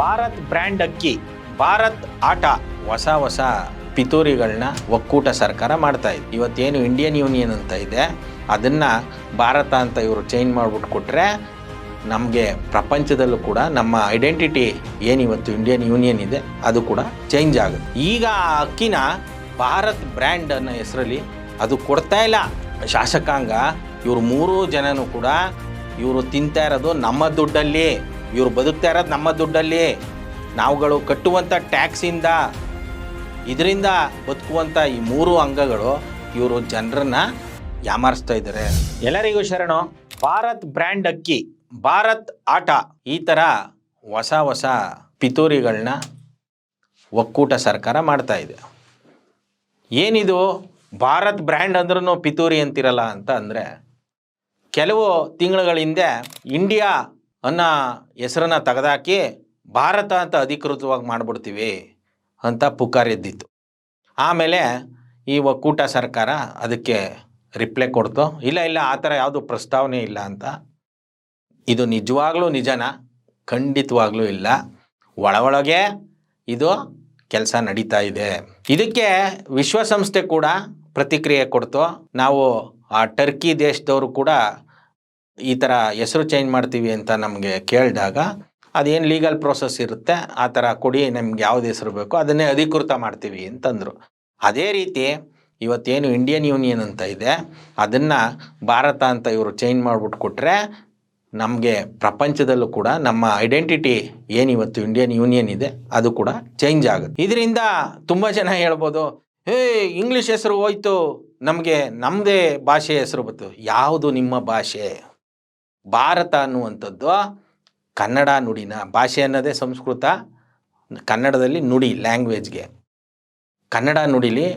Bharat brand ಅಕ್ಕಿ, ಭಾರತ್ ಆಟ. ಹೊಸ ಹೊಸ ಪಿತೂರಿಗಳನ್ನ ಒಕ್ಕೂಟ ಸರ್ಕಾರ ಮಾಡ್ತಾ ಇದೆ. ಇವತ್ತೇನು ಇಂಡಿಯನ್ ಯೂನಿಯನ್ ಅಂತ ಇದೆ, ಅದನ್ನ ಭಾರತ ಅಂತ ಇವರು ಚೇಂಜ್ ಮಾಡ್ಬಿಟ್ಟು ಕೊಟ್ರೆ ನಮಗೆ ಪ್ರಪಂಚದಲ್ಲೂ ಕೂಡ ನಮ್ಮ ಐಡೆಂಟಿಟಿ ಏನಿವತ್ತು ಇಂಡಿಯನ್ ಯೂನಿಯನ್ ಇದೆ, ಅದು ಕೂಡ ಚೇಂಜ್ ಆಗುತ್ತೆ. ಈಗ ಆ ಅಕ್ಕಿನ ಭಾರತ್ ಬ್ರ್ಯಾಂಡ್ ಅನ್ನೋ ಹೆಸರಲ್ಲಿ ಅದು ಕೊಡ್ತಾ ಇಲ್ಲ. ಶಾಸಕಾಂಗ ಇವರು ಮೂರು ಜನನೂ ಕೂಡ ಇವರು ತಿಂತಾ ಇರೋದು ನಮ್ಮ ದುಡ್ಡಲ್ಲಿ. ಇವರು ಬದುಕ್ತಾ ಇರೋದು ನಮ್ಮ ದುಡ್ಡಲ್ಲಿ. ನಾವುಗಳು ಕಟ್ಟುವಂಥ ಟ್ಯಾಕ್ಸಿಂದ, ಇದರಿಂದ ಬದುಕುವಂಥ ಈ ಮೂರು ಅಂಗಗಳು ಇವರು ಜನರನ್ನ ಯಾಮಾರಿಸ್ತಾ ಇದ್ದಾರೆ ಎಲ್ಲರಿಗೂ ಶರಣು, ಭಾರತ್ ಬ್ರ್ಯಾಂಡ್ ಅಕ್ಕಿ, ಭಾರತ್ ಆಟ, ಈ ಥರ ಹೊಸ ಹೊಸ ಪಿತೂರಿಗಳನ್ನ ಒಕ್ಕೂಟ ಸರ್ಕಾರ ಮಾಡ್ತಾ ಇದೆ. ಏನಿದು? ಭಾರತ್ ಬ್ರ್ಯಾಂಡ್ ಅಂದ್ರೂ ಪಿತೂರಿ ಅಂತಿರಲ್ಲ ಅಂತ ಅಂದರೆ, ಕೆಲವು ತಿಂಗಳುಗಳ ಹಿಂದೆ ಇಂಡಿಯಾ ಅನ್ನೋ ಹೆಸರನ್ನು ತೆಗೆದಾಕಿ ಭಾರತ ಅಂತ ಅಧಿಕೃತವಾಗಿ ಮಾಡಿಬಿಡ್ತೀವಿ ಅಂತ ಪುಕಾರ್ ಎದ್ದಿತ್ತು. ಆಮೇಲೆ ಈ ಒಕ್ಕೂಟ ಸರ್ಕಾರ ಅದಕ್ಕೆ ರಿಪ್ಲೈ ಕೊಡ್ತು. ಇಲ್ಲ ಇಲ್ಲ, ಆ ಥರ ಯಾವುದು ಪ್ರಸ್ತಾವನೆ ಇಲ್ಲ ಅಂತ. ಇದು ನಿಜವಾಗ್ಲೂ ನಿಜನಾ? ಖಂಡಿತವಾಗ್ಲೂ ಇಲ್ಲ. ಒಳ ಒಳಗೆ ಇದು ಕೆಲಸ ನಡೀತಾ ಇದೆ. ಇದಕ್ಕೆ ವಿಶ್ವಸಂಸ್ಥೆ ಕೂಡ ಪ್ರತಿಕ್ರಿಯೆ ಕೊಡ್ತು. ನಾವು ಆ ಟರ್ಕಿ ದೇಶದವರು ಕೂಡ ಈ ಥರ ಹೆಸರು ಚೇಂಜ್ ಮಾಡ್ತೀವಿ ಅಂತ ನಮಗೆ ಕೇಳಿದಾಗ ಅದೇನು ಲೀಗಲ್ ಪ್ರೋಸೆಸ್ ಇರುತ್ತೆ, ಆ ಥರ ಕೊಡಿ, ನಮ್ಗೆ ಯಾವ್ದು ಹೆಸರು ಬೇಕೋ ಅದನ್ನೇ ಅಧಿಕೃತ ಮಾಡ್ತೀವಿ ಅಂತಂದರು. ಅದೇ ರೀತಿ ಇವತ್ತೇನು ಇಂಡಿಯನ್ ಯೂನಿಯನ್ ಅಂತ ಇದೆ, ಅದನ್ನು ಭಾರತ ಅಂತ ಇವರು ಚೇಂಜ್ ಮಾಡಿಬಿಟ್ಟು ಕೊಟ್ಟರೆ ನಮಗೆ ಪ್ರಪಂಚದಲ್ಲೂ ಕೂಡ ನಮ್ಮ ಐಡೆಂಟಿಟಿ ಏನಿವತ್ತು ಇಂಡಿಯನ್ ಯೂನಿಯನ್ ಇದೆ, ಅದು ಕೂಡ ಚೇಂಜ್ ಆಗುತ್ತೆ. ಇದರಿಂದ ತುಂಬ ಜನ ಹೇಳ್ಬೋದು, ಹೇ ಇಂಗ್ಲೀಷ್ ಹೆಸರು ಹೋಯ್ತು, ನಮಗೆ ನಮ್ಮದೇ ಭಾಷೆ ಹೆಸರು ಬಂತು. ಯಾವುದು ನಿಮ್ಮ ಭಾಷೆ? ಭಾರತ ಅನ್ನುವಂಥದ್ದು ಕನ್ನಡ ನುಡಿನ, ಭಾಷೆ ಅನ್ನೋದೇ ಸಂಸ್ಕೃತ, ಕನ್ನಡದಲ್ಲಿ ನುಡಿ, ಲ್ಯಾಂಗ್ವೇಜ್ಗೆ. ಕನ್ನಡ ನುಡಿಲಿ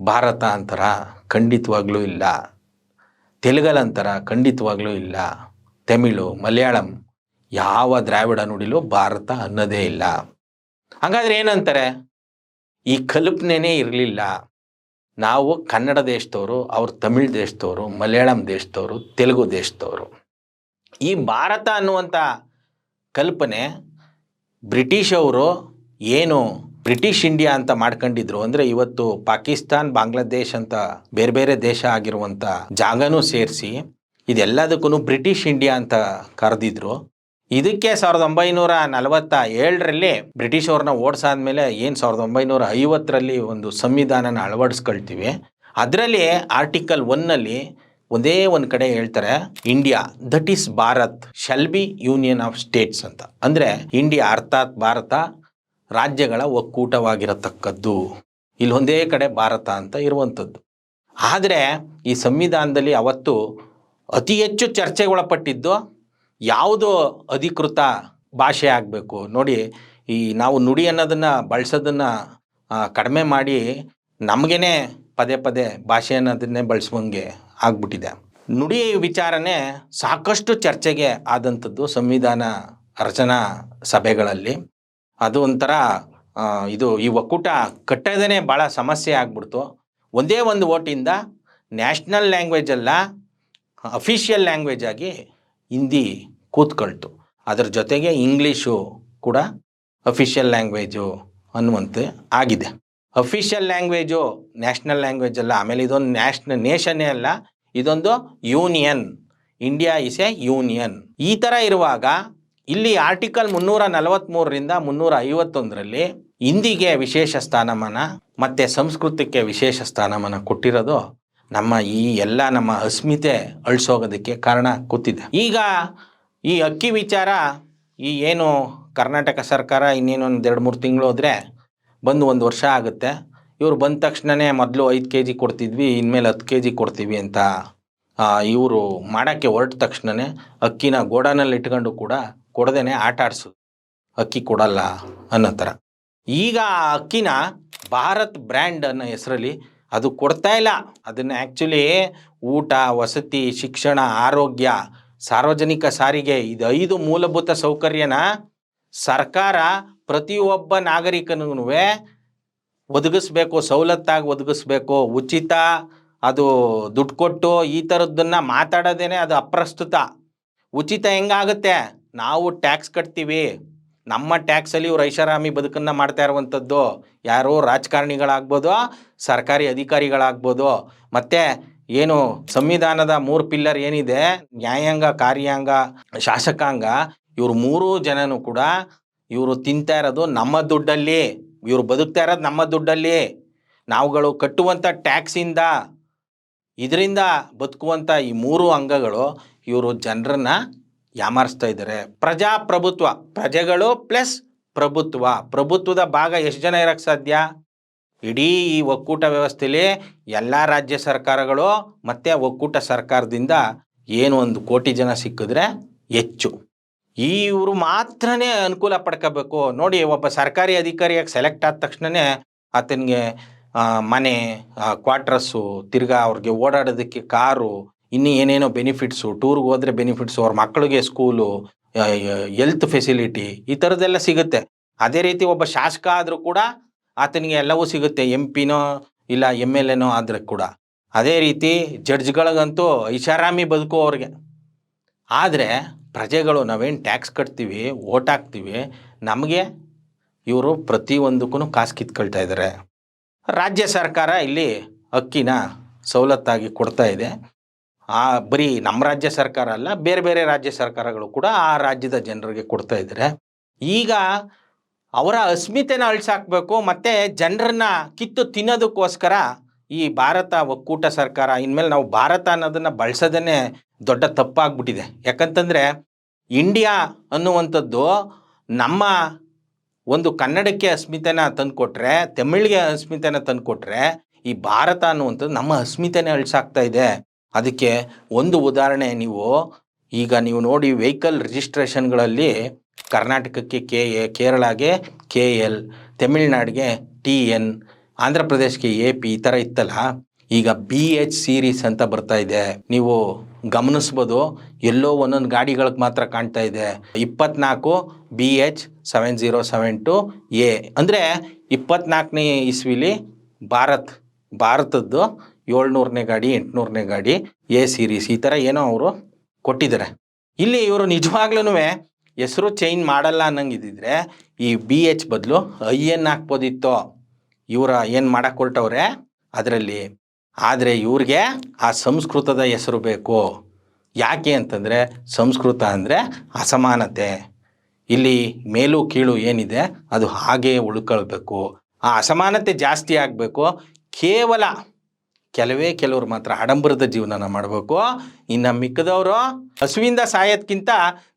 ಭಾರತ ಅಂತರ, ಖಂಡಿತವಾಗ್ಲೂ ಇಲ್ಲ. ತೆಲುಗಲಂತರ ಖಂಡಿತವಾಗ್ಲೂ ಇಲ್ಲ. ತಮಿಳು, ಮಲಯಾಳಂ, ಯಾವ ದ್ರಾವಿಡ ನುಡಿಲೂ ಭಾರತ ಅನ್ನೋದೇ ಇಲ್ಲ. ಹಾಗಾದ್ರೆ ಏನಂತಾರೆ? ಈ ಕಲ್ಪನೆನೇ ಇರಲಿಲ್ಲ. ನಾವು ಕನ್ನಡ ದೇಶದವರು, ಅವ್ರು ತಮಿಳ್ ದೇಶದವರು, ಮಲಯಾಳಂ ದೇಶದವರು, ತೆಲುಗು ದೇಶದವರು. ಈ ಭಾರತ ಅನ್ನುವಂಥ ಕಲ್ಪನೆ ಬ್ರಿಟಿಷ್ ಅವರು ಏನು ಬ್ರಿಟಿಷ್ ಇಂಡಿಯಾ ಅಂತ ಮಾಡ್ಕೊಂಡಿದ್ರು ಅಂದರೆ ಇವತ್ತು ಪಾಕಿಸ್ತಾನ್, ಬಾಂಗ್ಲಾದೇಶ್ ಅಂತ ಬೇರೆ ಬೇರೆ ದೇಶ ಆಗಿರುವಂಥ ಜಾಗನೂ ಸೇರಿಸಿ ಇದೆಲ್ಲದಕ್ಕೂ ಬ್ರಿಟಿಷ್ ಇಂಡಿಯಾ ಅಂತ ಕರೆದಿದ್ರು. ಇದಕ್ಕೆ ಸಾವಿರದ ಒಂಬೈನೂರ ನಲವತ್ತ ಏಳರಲ್ಲಿ ಬ್ರಿಟಿಷ್ ಅವ್ರನ್ನ ಓಡಿಸಾದ್ಮೇಲೆ ಏನು ಸಾವಿರದ ಒಂಬೈನೂರ ಐವತ್ತರಲ್ಲಿ ಒಂದು ಸಂವಿಧಾನನ ಅಳವಡಿಸ್ಕೊಳ್ತೀವಿ. ಅದರಲ್ಲಿ ಆರ್ಟಿಕಲ್ ಒನ್ನಲ್ಲಿ ಒಂದೇ ಒಂದು ಕಡೆ ಹೇಳ್ತಾರೆ, India, that is Bharat shall be union of states ಅಂತ. ಅಂದರೆ, ಇಂಡಿಯಾ ಅರ್ಥಾತ್ ಭಾರತ, ರಾಜ್ಯಗಳ ಒಕ್ಕೂಟವಾಗಿರತಕ್ಕದ್ದು. ಇಲ್ಲಿ ಒಂದೇ ಕಡೆ ಭಾರತ ಅಂತ ಇರುವಂಥದ್ದು. ಆದರೆ, ಈ ಸಂವಿಧಾನದಲ್ಲಿ ಅವತ್ತು ಅತಿ ಹೆಚ್ಚು ಚರ್ಚೆಗೊಳಪಟ್ಟಿದ್ದು ಯಾವುದು ಅಧಿಕೃತ ಭಾಷೆ ಆಗಬೇಕು. ನೋಡಿ, ಈ ನಾವು ನುಡಿ ಅನ್ನೋದನ್ನು ಬಳಸೋದನ್ನು ಕಡಿಮೆ ಮಾಡಿ ನಮಗೇನೆ ಪದೇ ಪದೇ ಭಾಷೆ ಅನ್ನೋದನ್ನೇ ಬಳಸುವಂಗೆ ಆಗ್ಬಿಟ್ಟಿದೆ. ನುಡಿ ವಿಚಾರನೆ ಸಾಕಷ್ಟು ಚರ್ಚೆಗೆ ಆದಂಥದ್ದು ಸಂವಿಧಾನ ರಚನಾ ಸಭೆಗಳಲ್ಲಿ. ಅದು ಒಂಥರ ಇದು ಈ ಒಕ್ಕೂಟ ಕಟ್ಟದೇ ಭಾಳ ಸಮಸ್ಯೆ ಆಗ್ಬಿಡ್ತು. ಒಂದೇ ಒಂದು ಓಟಿಂದ ನ್ಯಾಷನಲ್ ಲ್ಯಾಂಗ್ವೇಜ್ ಅಲ್ಲ, ಅಫಿಷಿಯಲ್ ಲ್ಯಾಂಗ್ವೇಜ್ ಆಗಿ ಹಿಂದಿ ಕೂತ್ಕೊಳ್ತು. ಅದರ ಜೊತೆಗೆ ಇಂಗ್ಲೀಷು ಕೂಡ ಅಫಿಷಿಯಲ್ ಲ್ಯಾಂಗ್ವೇಜು ಅನ್ನುವಂತೆ ಆಗಿದೆ. ಅಫಿಷಿಯಲ್ ಲ್ಯಾಂಗ್ವೇಜು ನ್ಯಾಷನಲ್ ಲ್ಯಾಂಗ್ವೇಜ್ ಅಲ್ಲ. ಆಮೇಲೆ ಇದೊಂದು ನ್ಯಾಷನಲ್ ನೇಷನ್ನೇ ಅಲ್ಲ. ಇದೊಂದು union India is a union ಈ ಥರ ಇರುವಾಗ ಇಲ್ಲಿ ಆರ್ಟಿಕಲ್ ಮುನ್ನೂರ ನಲವತ್ತ್ಮೂರರಿಂದ ಮುನ್ನೂರ ಐವತ್ತೊಂದರಲ್ಲಿ ಹಿಂದಿಗೆ ವಿಶೇಷ ಸ್ಥಾನಮಾನ, ಮತ್ತು ಸಂಸ್ಕೃತಕ್ಕೆ ವಿಶೇಷ ಸ್ಥಾನಮಾನ ಕೊಟ್ಟಿರೋದು ನಮ್ಮ ಈ ಎಲ್ಲ ನಮ್ಮ ಅಸ್ಮಿತೆ ಅಳಿಸೋಗೋದಕ್ಕೆ ಕಾರಣ ಕೂತಿದೆ ಈಗ ಈ ಅಕ್ಕಿ ವಿಚಾರ, ಈ ಏನು ಕರ್ನಾಟಕ ಸರ್ಕಾರ ಇನ್ನೇನೊಂದು ಎರಡು ಮೂರು ತಿಂಗಳು ಹೋದರೆ ಬಂದು ಒಂದು ವರ್ಷ ಆಗುತ್ತೆ. ಇವರು ಬಂದ ತಕ್ಷಣವೇ ಮೊದಲು ಐದು ಕೆ ಜಿ ಕೊಡ್ತಿದ್ವಿ, ಇನ್ಮೇಲೆ ಹತ್ತು ಕೆ ಜಿ ಕೊಡ್ತೀವಿ ಅಂತ ಇವರು ಮಾಡೋಕ್ಕೆ ಹೊರಟ ತಕ್ಷಣವೇ ಅಕ್ಕಿನ ಗೋಡಾನಲ್ಲಿ ಇಟ್ಕೊಂಡು ಕೂಡ ಕೊಡದೇನೆ ಆಟ ಆಡಿಸು, ಅಕ್ಕಿ ಕೊಡಲ್ಲ ಅನ್ನೋ ಥರ. ಈಗ ಆ ಅಕ್ಕಿನ ಭಾರತ್ ಬ್ರ್ಯಾಂಡ್ ಅನ್ನೋ ಹೆಸರಲ್ಲಿ ಅದು ಕೊಡ್ತಾ ಇಲ್ಲ. ಅದನ್ನು ಆ್ಯಕ್ಚುಲಿ ಊಟ, ವಸತಿ, ಶಿಕ್ಷಣ, ಆರೋಗ್ಯ, ಸಾರ್ವಜನಿಕ ಸಾರಿಗೆ, ಇದು ಐದು ಮೂಲಭೂತ ಸೌಕರ್ಯನ ಸರ್ಕಾರ ಪ್ರತಿಯೊಬ್ಬ ನಾಗರಿಕನಿಗೂ ಒದಗಿಸ್ಬೇಕು, ಸವಲತ್ತಾಗಿ ಒದಗಿಸ್ಬೇಕು, ಉಚಿತ, ಅದು ದುಡ್ಡು ಕೊಟ್ಟು ಈ ಥರದ್ದನ್ನು ಮಾತಾಡೋದೇನೆ ಅದು ಅಪ್ರಸ್ತುತ. ಉಚಿತ ಹೆಂಗಾಗುತ್ತೆ? ನಾವು ಟ್ಯಾಕ್ಸ್ ಕಟ್ತೀವಿ. ನಮ್ಮ ಟ್ಯಾಕ್ಸಲ್ಲಿ ಇವ್ರು ಐಷಾರಾಮಿ ಬದುಕನ್ನು ಮಾಡ್ತಾ ಇರುವಂಥದ್ದು. ಯಾರೋ ರಾಜಕಾರಣಿಗಳಾಗ್ಬೋದು, ಸರ್ಕಾರಿ ಅಧಿಕಾರಿಗಳಾಗ್ಬೋದು. ಮತ್ತು ಏನು ಸಂವಿಧಾನದ ಮೂರು ಪಿಲ್ಲರ್ ಏನಿದೆ? ನ್ಯಾಯಾಂಗ, ಕಾರ್ಯಾಂಗ, ಶಾಸಕಾಂಗ, ಇವ್ರ ಮೂರೂ ಜನನೂ ಕೂಡ ಇವರು ತಿಂತಾ ಇರೋದು ನಮ್ಮ ದುಡ್ಡಲ್ಲಿ, ಇವರು ಬದುಕ್ತಾ ಇರೋದು ನಮ್ಮ ದುಡ್ಡಲ್ಲಿ. ನಾವುಗಳು ಕಟ್ಟುವಂಥ ಟ್ಯಾಕ್ಸಿಂದ, ಇದರಿಂದ ಬದುಕುವಂಥ ಈ ಮೂರು ಅಂಗಗಳು ಇವರು ಜನರನ್ನ ಯಾಮಾರಿಸ್ತಾ ಇದ್ದಾರೆ. ಪ್ರಜಾಪ್ರಭುತ್ವ, ಪ್ರಜೆಗಳು ಪ್ಲಸ್ ಪ್ರಭುತ್ವ. ಪ್ರಭುತ್ವದ ಭಾಗ ಎಷ್ಟು ಜನ ಇರೋಕ್ಕೆ ಸಾಧ್ಯ? ಇಡೀ ಈ ಒಕ್ಕೂಟ ವ್ಯವಸ್ಥೆಯಲ್ಲಿ ಎಲ್ಲ ರಾಜ್ಯ ಸರ್ಕಾರಗಳು ಮತ್ತು ಒಕ್ಕೂಟ ಸರ್ಕಾರದಿಂದ ಏನು ಒಂದು ಕೋಟಿ ಜನ ಸಿಕ್ಕಿದ್ರೆ ಹೆಚ್ಚು. ಈ ಇವರು ಮಾತ್ರನೇ ಅನುಕೂಲ ಪಡ್ಕೋಬೇಕು. ನೋಡಿ, ಒಬ್ಬ ಸರ್ಕಾರಿ ಅಧಿಕಾರಿಯಾಗಿ ಸೆಲೆಕ್ಟ್ ಆದ ತಕ್ಷಣವೇ ಆತನಿಗೆ ಮನೆ ಕ್ವಾರ್ಟರ್ಸು ತಿರ್ಗಾ ಅವ್ರಿಗೆ ಓಡಾಡೋದಕ್ಕೆ ಕಾರು, ಇನ್ನು ಏನೇನೋ ಬೆನಿಫಿಟ್ಸು ಟೂರ್ಗೆ ಹೋದರೆ ಬೆನಿಫಿಟ್ಸು ಅವ್ರ ಮಕ್ಕಳಿಗೆ ಸ್ಕೂಲು ಹೆಲ್ತ್ ಫೆಸಿಲಿಟಿ ಈ ಥರದ್ದೆಲ್ಲ ಸಿಗುತ್ತೆ. ಅದೇ ರೀತಿ ಒಬ್ಬ ಶಾಸಕ ಆದರೂ ಕೂಡ ಆತನಿಗೆ ಎಲ್ಲವೂ ಸಿಗುತ್ತೆ. ಎಂ ಪಿನೋ ಇಲ್ಲ ಎಂ ಎಲ್ ಎನೋ ಆದರೆ ಕೂಡ. ಅದೇ ರೀತಿ ಜಡ್ಜ್ಗಳಿಗಂತೂ ಐಷಾರಾಮಿ ಬದುಕು ಅವ್ರಿಗೆ ಆದರೆ ಪ್ರಜೆಗಳು ನಾವೇನು ಟ್ಯಾಕ್ಸ್ ಕಟ್ತೀವಿ ಓಟ್ ಹಾಕ್ತೀವಿ, ನಮಗೆ ಇವರು ಪ್ರತಿಯೊಂದಕ್ಕೂ ಕಾಸು ಕಿತ್ಕೊಳ್ತಾ ಇದ್ದಾರೆ ರಾಜ್ಯ ಸರ್ಕಾರ ಇಲ್ಲಿ ಅಕ್ಕಿನ ಸವಲತ್ತಾಗಿ ಕೊಡ್ತಾ ಇದೆ. ಆ ಬರೀ ನಮ್ಮ ರಾಜ್ಯ ಸರ್ಕಾರ ಅಲ್ಲ, ಬೇರೆ ಬೇರೆ ರಾಜ್ಯ ಸರ್ಕಾರಗಳು ಕೂಡ ಆ ರಾಜ್ಯದ ಜನರಿಗೆ ಕೊಡ್ತಾ ಇದ್ದಾರೆ ಈಗ ಅವರ ಅಸ್ಮಿತೆನ ಅಳಿಸಾಕ್ಬೇಕು, ಮತ್ತು ಜನರನ್ನ ಕಿತ್ತು ತಿನ್ನೋದಕ್ಕೋಸ್ಕರ ಈ ಭಾರತ ಒಕ್ಕೂಟ ಸರ್ಕಾರ, ಇನ್ಮೇಲೆ ನಾವು ಭಾರತ ಅನ್ನೋದನ್ನು ಬಳಸೋದೇ ದೊಡ್ಡ ತಪ್ಪಾಗ್ಬಿಟ್ಟಿದೆ. ಯಾಕಂತಂದರೆ ಇಂಡಿಯಾ ಅನ್ನುವಂಥದ್ದು ನಮ್ಮ ಒಂದು ಕನ್ನಡಕ್ಕೆ ಅಸ್ಮಿತೆನ ತಂದುಕೊಟ್ರೆ, ತಮಿಳಿಗೆ ಅಸ್ಮಿತೆನ ತಂದುಕೊಟ್ರೆ, ಈ ಭಾರತ ಅನ್ನುವಂಥದ್ದು ನಮ್ಮ ಅಸ್ಮಿತೆನೇ ಅಳಿಸಾಗ್ತಾ ಇದೆ. ಅದಕ್ಕೆ ಒಂದು ಉದಾಹರಣೆ ನೀವು, ಈಗ ನೀವು ನೋಡಿ ವೆಹಿಕಲ್ ರಿಜಿಸ್ಟ್ರೇಷನ್ಗಳಲ್ಲಿ ಕರ್ನಾಟಕಕ್ಕೆ ಕೆ ಎ ಕೇರಳಗೆ ಕೆ ಎಲ್, ತಮಿಳ್ನಾಡಿಗೆ ಟಿ ಎನ್ ಆಂಧ್ರ ಪ್ರದೇಶಕ್ಕೆ ಎ ಪಿ ಈ ಥರ ಇತ್ತಲ್ಲ, ಈಗ ಬಿ ಎಚ್ ಸೀರೀಸ್ ಅಂತ ಬರ್ತಾ ಇದೆ. ನೀವು ಗಮನಿಸ್ಬೋದು, ಎಲ್ಲೋ ಒಂದೊಂದು ಗಾಡಿಗಳಿಗೆ ಮಾತ್ರ ಕಾಣ್ತಾ ಇದೆ. ಇಪ್ಪತ್ನಾಲ್ಕು B H seven zero seven two A ಅಂದರೆ ಇಪ್ಪತ್ನಾಲ್ಕನೇ ಇಸ್ವಿಲಿ ಭಾರತ್, ಭಾರತದ್ದು ಏಳ್ನೂರನೇ ಗಾಡಿ, ಎಂಟುನೂರನೇ ಗಾಡಿ ಎ ಸೀರೀಸ್ ಈ ಥರ ಏನೋ ಅವರು ಕೊಟ್ಟಿದ್ದಾರೆ. ಇಲ್ಲಿ ಇವರು ನಿಜವಾಗ್ಲೂ ಹೆಸರು ಚೇಂಜ್ ಮಾಡಲ್ಲ ಅನ್ನಂಗಿದ್ದಿದ್ರೆ ಈ ಬಿ ಎಚ್ ಬದಲು ಐ ಎನ್ ಹಾಕ್ಬೋದಿತ್ತು. ಇವರ ಏನು ಮಾಡಕ್ಕೆ ಹೊರಟವ್ರೆ? ಅದರಲ್ಲಿ, ಆದರೆ ಇವ್ರಿಗೆ ಆ ಸಂಸ್ಕೃತದ ಹೆಸರು ಬೇಕು. ಯಾಕೆ ಅಂತಂದರೆ, ಸಂಸ್ಕೃತ ಅಂದರೆ ಅಸಮಾನತೆ. ಇಲ್ಲಿ ಮೇಲು ಕೀಳು ಏನಿದೆ, ಅದು ಹಾಗೇ ಉಳ್ಕೊಳ್ಬೇಕು. ಆ ಅಸಮಾನತೆ ಜಾಸ್ತಿ ಆಗಬೇಕು. ಕೇವಲ ಕೆಲವೇ ಕೆಲವರು ಮಾತ್ರ ಆಡಂಬರದ ಜೀವನನ ಮಾಡಬೇಕು. ಇನ್ನು ಮಿಕ್ಕದವರು ಹಸುವಿಂದ ಸಾಯೋದ್ಕಿಂತ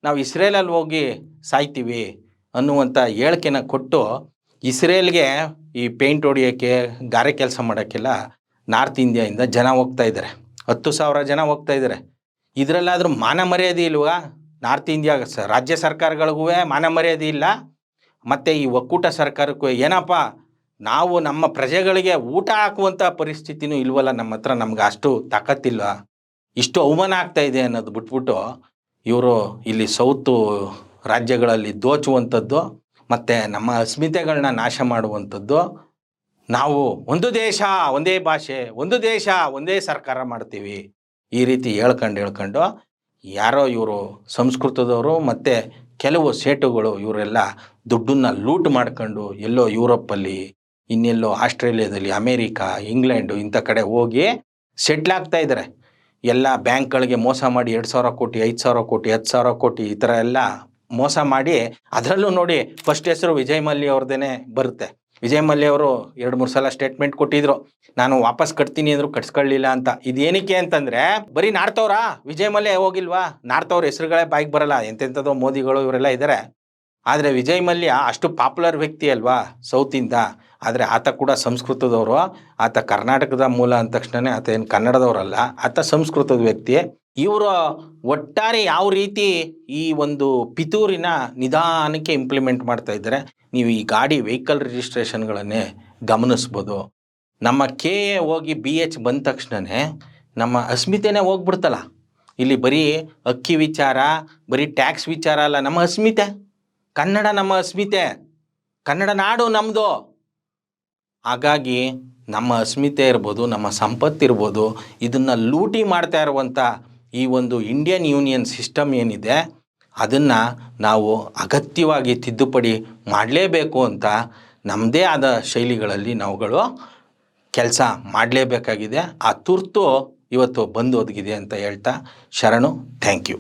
ನಾವು ಇಸ್ರೇಲಲ್ಲಿ ಹೋಗಿ ಸಾಯ್ತೀವಿ ಅನ್ನುವಂಥ ಹೇಳಿಕೆನ ಕೊಟ್ಟು ಇಸ್ರೇಲ್ಗೆ ಈ ಪೇಂಟ್ ಹೊಡಿಯೋಕ್ಕೆ, ಗಾರೆ ಕೆಲಸ ಮಾಡೋಕ್ಕೆಲ್ಲ ನಾರ್ತ್ ಇಂಡಿಯಾಯಿಂದ ಜನ ಹೋಗ್ತಾ ಇದ್ದಾರೆ ಹತ್ತು ಸಾವಿರ ಜನ ಹೋಗ್ತಾ ಇದ್ದಾರೆ ಇದರಲ್ಲಾದರೂ ಮಾನ ಮರ್ಯಾದೆ ಇಲ್ವಾ? ನಾರ್ತ್ ಇಂಡಿಯಾ ರಾಜ್ಯ ಸರ್ಕಾರಗಳಿಗೂ ಮಾನ ಮರ್ಯಾದೆ ಇಲ್ಲ. ಮತ್ತು ಈ ಒಕ್ಕೂಟ ಸರ್ಕಾರಕ್ಕೂ ಏನಪ್ಪ? ನಾವು ನಮ್ಮ ಪ್ರಜೆಗಳಿಗೆ ಊಟ ಹಾಕುವಂಥ ಪರಿಸ್ಥಿತಿನೂ ಇಲ್ವಲ್ಲ ನಮ್ಮ ಹತ್ರ? ನಮ್ಗೆ ಅಷ್ಟು ತಾಕತ್ತಿಲ್ಲ. ಇಷ್ಟು ಅವಮಾನ ಆಗ್ತಾ ಇದೆ ಅನ್ನೋದು ಬಿಟ್ಬಿಟ್ಟು ಇವರು ಇಲ್ಲಿ ಸೌತು ರಾಜ್ಯಗಳಲ್ಲಿ ದೋಚುವಂಥದ್ದು ಮತ್ತು ನಮ್ಮ ಅಸ್ಮಿತೆಗಳನ್ನ ನಾಶ ಮಾಡುವಂಥದ್ದು ನಾವು ಒಂದು ದೇಶ, ಒಂದೇ ಭಾಷೆ, ಒಂದು ದೇಶ, ಒಂದೇ ಸರ್ಕಾರ ಮಾಡ್ತೀವಿ. ಈ ರೀತಿ ಹೇಳ್ಕೊಂಡು ಹೇಳ್ಕೊಂಡು ಯಾರೋ ಇವರು ಸಂಸ್ಕೃತದವರು ಮತ್ತು ಕೆಲವು ಸೇಟುಗಳು ಇವರೆಲ್ಲ ದುಡ್ಡನ್ನ ಲೂಟ್ ಮಾಡ್ಕೊಂಡು ಎಲ್ಲೋ ಯೂರೋಪಲ್ಲಿ, ಇನ್ನೆಲ್ಲೋ ಆಸ್ಟ್ರೇಲಿಯಾದಲ್ಲಿ, ಅಮೇರಿಕಾ, ಇಂಗ್ಲೆಂಡು ಇಂಥ ಕಡೆ ಹೋಗಿ ಸೆಟ್ಲ್ ಆಗ್ತಾ ಇದ್ದಾರೆ ಎಲ್ಲ ಬ್ಯಾಂಕ್ಗಳಿಗೆ ಮೋಸ ಮಾಡಿ ಎರಡು ಸಾವಿರ ಕೋಟಿ, ಐದು ಸಾವಿರ ಕೋಟಿ, ಹತ್ತು ಸಾವಿರ ಕೋಟಿ ಈ ಥರ ಎಲ್ಲ ಮೋಸ ಮಾಡಿ ಅದರಲ್ಲೂ ನೋಡಿ ಫಸ್ಟ್ ಹೆಸರು ವಿಜಯ್ ಮಲ್ಯ ಅವ್ರದ್ದೇ ಬರುತ್ತೆ. ವಿಜಯ್ ಮಲ್ಯ ಅವರು ಎರಡು ಮೂರು ಸಲ ಸ್ಟೇಟ್ಮೆಂಟ್ ಕೊಟ್ಟಿದ್ರು. ನಾನು ವಾಪಸ್ ಕಟ್ತೀನಿ ಅಂದ್ರು ಕಟ್ಸ್ಕೊಳ್ಳಿಲ್ಲ ಅಂತ. ಇದೇನಕ್ಕೆ ಅಂತಂದ್ರೆ, ಬರೀ ನಾಡ್ತವ್ರ? ವಿಜಯ್ ಮಲ್ಯ ಹೋಗಿಲ್ವಾ? ನಾಡ್ತವ್ರ ಹೆಸರುಗಳೇ ಬಾಯಿಗೆ ಬರಲ್ಲ. ಎಂತೆಂಥದೋ ಮೋದಿಗಳು ಇವರೆಲ್ಲ ಇದ್ದಾರೆ ಆದರೆ ವಿಜಯ್ ಮಲ್ಯ ಅಷ್ಟು ಪಾಪ್ಯುಲರ್ ವ್ಯಕ್ತಿ ಅಲ್ವಾ ಸೌತಿಂದ ಆದರೆ ಆತ ಕೂಡ ಸಂಸ್ಕೃತದವರು. ಆತ ಕರ್ನಾಟಕದ ಮೂಲ ಅಂದ ತಕ್ಷಣನೇ ಆತ ಏನು ಕನ್ನಡದವರಲ್ಲ, ಆತ ಸಂಸ್ಕೃತದ ವ್ಯಕ್ತಿ. ಇವರು ಒಟ್ಟಾರೆ ಯಾವ ರೀತಿ ಈ ಒಂದು ಪಿತೂರಿನ ನಿಧಾನಕ್ಕೆ ಇಂಪ್ಲಿಮೆಂಟ್ ಮಾಡ್ತಾ ಇದ್ದಾರೆ, ನೀವು ಈ ಗಾಡಿ ವೆಹಿಕಲ್ ರಿಜಿಸ್ಟ್ರೇಷನ್ಗಳನ್ನೇ ಗಮನಿಸ್ಬೋದು. ನಮ್ಮ ಕೆ ಎ ಹೋಗಿ ಬಿ ಎಚ್ ಬಂದ ತಕ್ಷಣವೇ ನಮ್ಮ ಅಸ್ಮಿತೆನೇ ಹೋಗ್ಬಿಡ್ತಲ್ಲ. ಇಲ್ಲಿ ಬರೀ ಅಕ್ಕಿ ವಿಚಾರ, ಬರೀ ಟ್ಯಾಕ್ಸ್ ವಿಚಾರ ಅಲ್ಲ, ನಮ್ಮ ಅಸ್ಮಿತೆ. ಕನ್ನಡ ನಮ್ಮ ಅಸ್ಮಿತೆ. ಕನ್ನಡ ನಾಡು ನಮ್ಮದು ಹಾಗಾಗಿ ನಮ್ಮ ಅಸ್ಮಿತೆ ಇರ್ಬೋದು, ನಮ್ಮ ಸಂಪತ್ತಿರ್ಬೋದು ಇದನ್ನು ಲೂಟಿ ಮಾಡ್ತಾ ಇರುವಂಥ ಈ ಒಂದು ಇಂಡಿಯನ್ ಯೂನಿಯನ್ ಸಿಸ್ಟಮ್ ಏನಿದೆ, ಅದನ್ನು ನಾವು ಅಗತ್ಯವಾಗಿ ತಿದ್ದುಪಡಿ ಮಾಡಲೇಬೇಕು ಅಂತ ನಮ್ಮದೇ ಆದ ಶೈಲಿಗಳಲ್ಲಿ ನಾವುಗಳು ಕೆಲಸ ಮಾಡಲೇಬೇಕಾಗಿದೆ. ಆ ತುರ್ತು ಇವತ್ತು ಬಂದು ಒದಗಿದೆ ಅಂತ ಹೇಳ್ತಾ ಶರಣು. Thank you